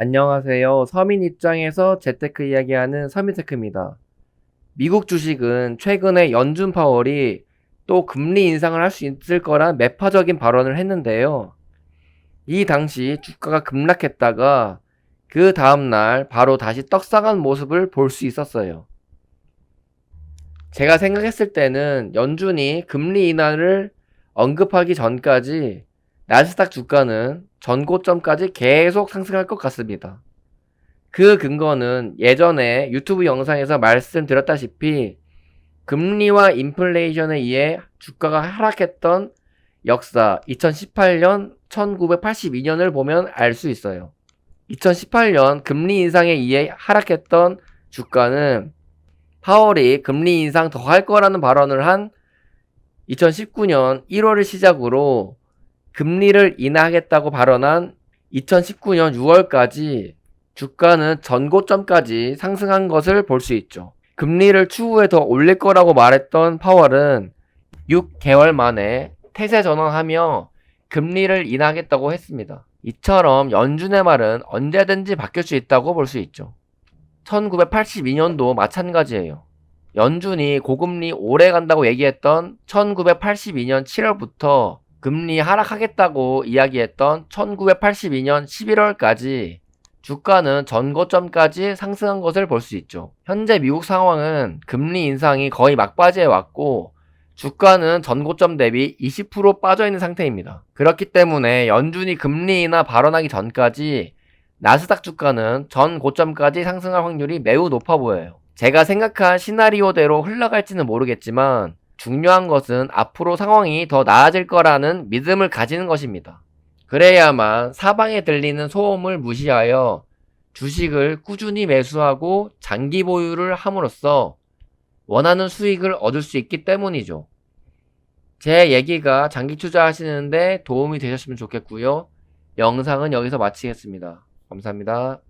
안녕하세요. 서민 입장에서 재테크 이야기하는 서민테크입니다. 미국 주식은 최근에 연준 파월이 또 금리 인상을 할 수 있을 거란 매파적인 발언을 했는데요. 이 당시 주가가 급락했다가 그 다음날 바로 다시 떡상한 모습을 볼 수 있었어요. 제가 생각했을 때는 연준이 금리 인하를 언급하기 전까지 나스닥 주가는 전고점까지 계속 상승할 것 같습니다. 그 근거는 예전에 유튜브 영상에서 말씀드렸다시피 금리와 인플레이션에 의해 주가가 하락했던 역사 2018년 1982년을 보면 알 수 있어요. 2018년 금리 인상에 의해 하락했던 주가는 파월이 금리 인상 더 할 거라는 발언을 한 2019년 1월을 시작으로 금리를 인하하겠다고 발언한 2019년 6월까지 주가는 전고점까지 상승한 것을 볼 수 있죠. 금리를 추후에 더 올릴 거라고 말했던 파월은 6개월 만에 태세 전환하며 금리를 인하하겠다고 했습니다. 이처럼 연준의 말은 언제든지 바뀔 수 있다고 볼 수 있죠. 1982년도 마찬가지예요. 연준이 고금리 오래 간다고 얘기했던 1982년 7월부터 금리 하락하겠다고 이야기했던 1982년 11월까지 주가는 전고점까지 상승한 것을 볼 수 있죠. 현재 미국 상황은 금리 인상이 거의 막바지에 왔고 주가는 전고점 대비 20% 빠져 있는 상태입니다. 그렇기 때문에 연준이 금리 인하 발언하기 전까지 나스닥 주가는 전 고점까지 상승할 확률이 매우 높아 보여요. 제가 생각한 시나리오대로 흘러갈지는 모르겠지만 중요한 것은 앞으로 상황이 더 나아질 거라는 믿음을 가지는 것입니다. 그래야만 사방에 들리는 소음을 무시하여 주식을 꾸준히 매수하고 장기 보유를 함으로써 원하는 수익을 얻을 수 있기 때문이죠. 제 얘기가 장기 투자하시는데 도움이 되셨으면 좋겠고요. 영상은 여기서 마치겠습니다. 감사합니다.